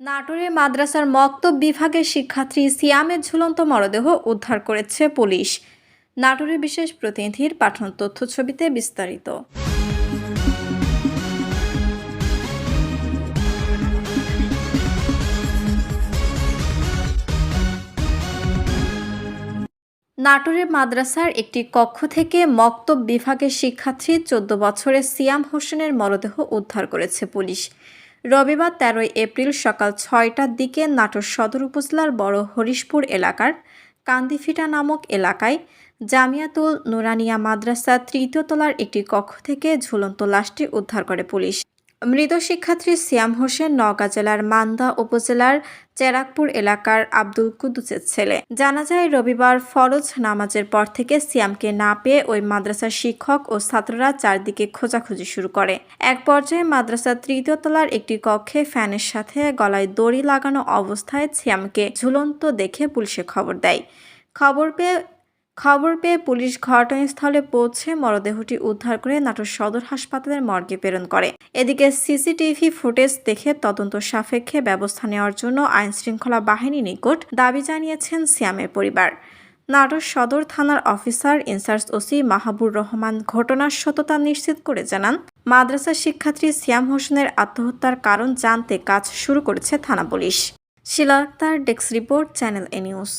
নাটোরে মাদ্রাসার মক্তব বিভাগের শিক্ষার্থী সিয়ামের ঝুলন্ত মরদেহ উদ্ধার করেছে পুলিশ। নাটোরের বিশেষ প্রতিনিধির পাঠন তথ্য ছবিতে বিস্তারিত। নাটোরের মাদ্রাসার একটি কক্ষ থেকে মক্তব বিভাগের শিক্ষার্থী চোদ্দ বছরের সিয়াম হোসেনের মরদেহ উদ্ধার করেছে পুলিশ। রবিবার তেরোই এপ্রিল সকাল ছয়টার দিকে নাটোর সদর উপজেলার বড় হরিশপুর এলাকার কান্দিফিটা নামক এলাকায় জামিয়াতুল নুরানিয়া মাদ্রাসা তৃতীয় তলার একটি কক্ষ থেকে ঝুলন্ত লাশটি উদ্ধার করে পুলিশ। মৃত শিক্ষার্থী সিয়াম হোসেন নওগাঁ জেলার মান্দা উপজেলার চেরাকপুর এলাকার আব্দুল কুদ্দুসের ছেলে। জানা যায়, রবিবার ফরজ নামাজের পর থেকে সিয়ামকে না পেয়ে ওই মাদ্রাসার শিক্ষক ও ছাত্ররা চারদিকে খোঁজাখুঁজি শুরু করে। এক পর্যায়ে মাদ্রাসার তৃতীয় তলার একটি কক্ষে ফ্যানের সাথে গলায় দড়ি লাগানো অবস্থায় সিয়ামকে ঝুলন্ত দেখে পুলিশে খবর দেয়। খবর পেয়ে খবর পেয়ে পুলিশ ঘটনাস্থলে পৌঁছে মরদেহটি উদ্ধার করে নাটোর সদর হাসপাতালের মর্গে প্রেরণ করে। এদিকে সিসিটিভি ফুটেজ দেখে তদন্ত সাপেক্ষে ব্যবস্থা নেওয়ার জন্য আইনশৃঙ্খলা বাহিনী নিকট দাবি জানিয়েছেন সিয়ামের পরিবার। নাটোর সদর থানার officer incharge OC Mahabur Rahman ঘটনার সততা নিশ্চিত করে জানান, মাদ্রাসা শিক্ষার্থী সিয়াম হোসেনের আত্মহত্যার কারণ জানতে কাজ শুরু করেছে থানা police. Shila Akter desk report, channel A news.